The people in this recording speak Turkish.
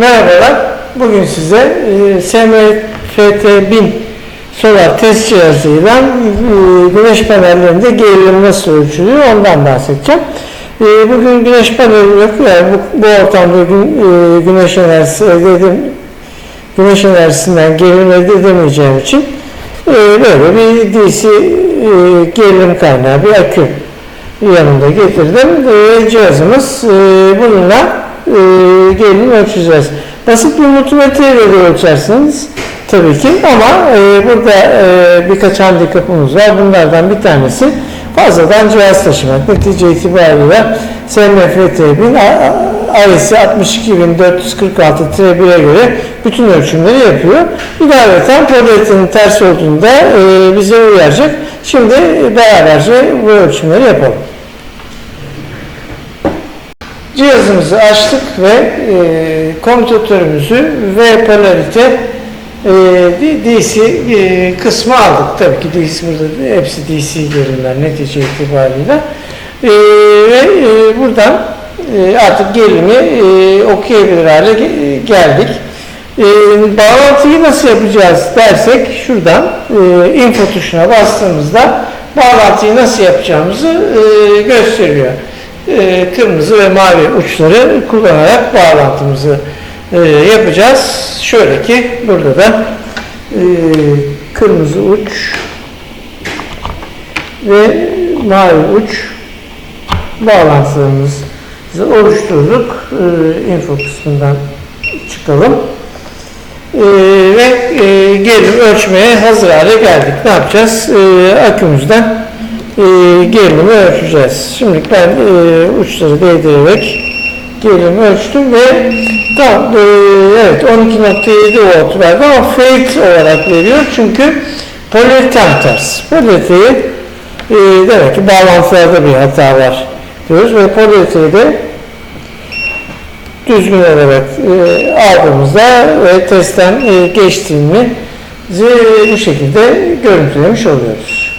Merhabalar. Bugün size e, SMFT1000 solar test cihazıyla e, güneş panellerinde gerilim nasıl ölçülüyor ondan bahsedeceğim. E, bugün güneş paneli yok. Yani bu, bu ortamda gün, e, güneş enerjisi elde edem, güneş enerjisinden gerilim elde edemeyeceğim için e, böyle bir DC e, gerilim kaynağı, bir akü yanında getirdim. Cihazımız bununla e, gerilim ölçeceğiz. Basit bir multimetreyle de ölçersiniz tabii ki ama e, burada e, birkaç handikapımız var. Bunlardan bir tanesi fazladan cihaz taşımak. Netice itibariyle SMFT1000 AES 62446-1'e göre bütün ölçümleri yapıyor. İlaveten polyaretinin ters olduğunda e, bize uyaracak. Şimdi beraberce bu ölçümleri yapalım. Cihazımızı açtık ve e, komutatörümüzü ve polarite e, DC e, kısmı aldık. Tabii ki DC burada hepsi DC gerilimler netice itibariyle. E, ve e, buradan e, artık gerilimi e, okuyabilir hale ge- geldik. E, bağlantıyı nasıl yapacağız dersek şuradan e, info tuşuna bastığımızda bağlantıyı nasıl yapacağımızı e, gösteriyor e, kırmızı ve mavi uçları kullanarak bağlantımızı e, yapacağız. Şöyle ki burada da e, kırmızı uç ve mavi uç bağlantılarımızı oluşturduk. E, info kısmından çıkalım. E, ve e, gerilim ölçmeye hazır hale geldik. Ne yapacağız? E, akümüzden gerilimi ölçeceğiz. Şimdi ben e, uçları değdirerek gerilimi ölçtüm ve tam e, evet 12.7 volt verdi ama fade olarak veriyor çünkü polariten ters. Polariteyi e, demek ki bağlantılarda bir hata var diyoruz ve polariteyi de düzgün olarak e, aldığımızda ve testten e, geçtiğini bu şekilde görüntülemiş oluyoruz.